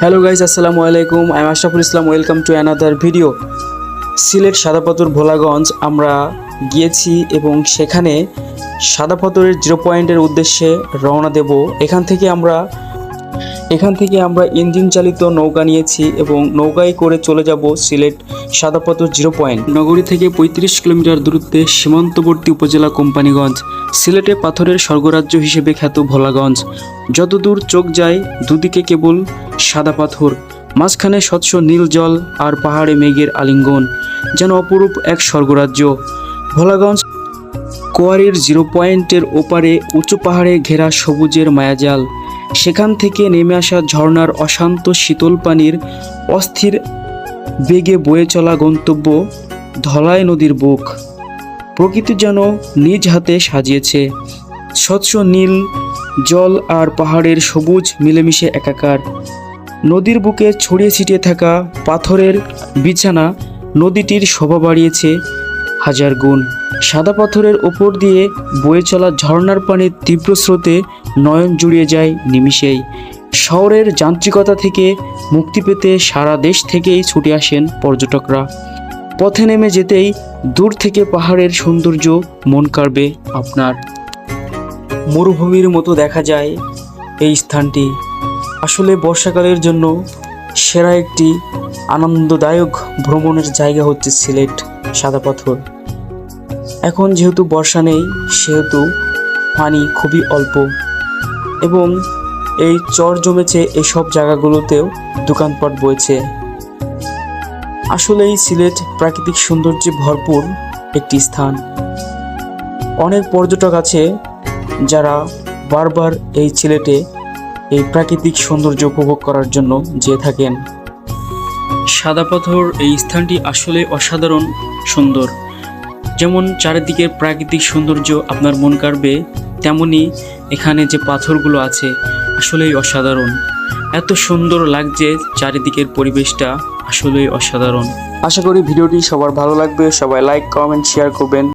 Hello guys আসসালামু আলাইকুম I Ashraful Islam welcome to another video Sylhet Sadapathar Bholaganj আমরা গিয়েছি এবং সেখানে সাদাপাথরের জিরো পয়েন্টের উদ্দেশ্যে রওনা দেব। এখান থেকে আমরা এখান থেকে আমরা ইঞ্জিন চালিত নৌকা নিয়েছি এবং নৌকায় করে চলে যাব সিলেট সাদাপাথর জিরো পয়েন্ট। নগরী থেকে পঁয়ত্রিশ কিলোমিটার দূরত্বে সীমান্তবর্তী উপজেলা কোম্পানিগঞ্জ, সিলেটে পাথরের স্বর্গরাজ্য হিসেবে খ্যাত ভোলাগঞ্জ। যতদূর চোখ যায়, দুদিকে কেবল সাদা পাথর, মাঝখানে স্বচ্ছ নীল জল আর পাহাড়ে মেঘের আলিঙ্গন, যেন অপরূপ এক স্বর্গরাজ্য। ভোলাগঞ্জ কোয়ারির জিরো পয়েন্টের ওপারে উঁচু পাহাড়ে ঘেরা সবুজের মায়াজাল সেখান থেকে নেমে আসা ঝর্ণার অশান্ত শীতল পানির অস্থির বেগে বয়ে চলা গন্তব্য ধলাই নদীর বুক। প্রকৃতি যেন নিজ হাতে সাজিয়েছে। স্বচ্ছ নীল জল আর পাহাড়ের সবুজ মিলেমিশে একাকার। নদীর বুকে ছড়িয়ে ছিটিয়ে থাকা পাথরের বিছানা নদীটির শোভা বাড়িয়েছে। হাজার গুণ। সাদা পাথরের ওপর দিয়ে বয়ে চলা ঝর্ণার পানির তীব্র স্রোতে নয়ন জুড়িয়ে যায় নিমিষেই। শহরের যান্ত্রিকতা থেকে মুক্তি পেতে সারা দেশ থেকেই ছুটে আসেন পর্যটকরা। পথে নেমে যেতেই দূর থেকে পাহাড়ের সৌন্দর্য মন কাড়বে আপনার। মরুভূমির মতো দেখা যায় এই স্থানটি। আসলে বর্ষাকালের জন্য সেরা একটি আনন্দদায়ক ভ্রমণের জায়গা হচ্ছে সিলেট সাদা পাথর। এখন যেহেতু বর্ষা নেই, সেহেতু পানি খুবই অল্প। এবং এই চর জমেছে এসব জায়গাগুলোতেও দোকানপাট বইছে। আসলেই সিলেট প্রাকৃতিক সৌন্দর্যে ভরপুর একটি স্থান। অনেক পর্যটক আছে যারা বারবার এই সিলেটে এই প্রাকৃতিক সৌন্দর্য উপভোগ করার জন্য যেয়ে থাকেন। সাদা পাথর এই স্থানটি আসলে অসাধারণ সুন্দর। যেমন চারিদিকের প্রাকৃতিক সৌন্দর্য আপনার মন কাড়বে, তেমনি এখানে যে পাথরগুলো আছে, আসলেই অসাধারণ। এত সুন্দর লাগছে চারিদিকের পরিবেশটা, আসলেই অসাধারণ। আশা করি ভিডিওটি সবার ভালো লাগবে। সবাই লাইক কমেন্ট শেয়ার করবেন।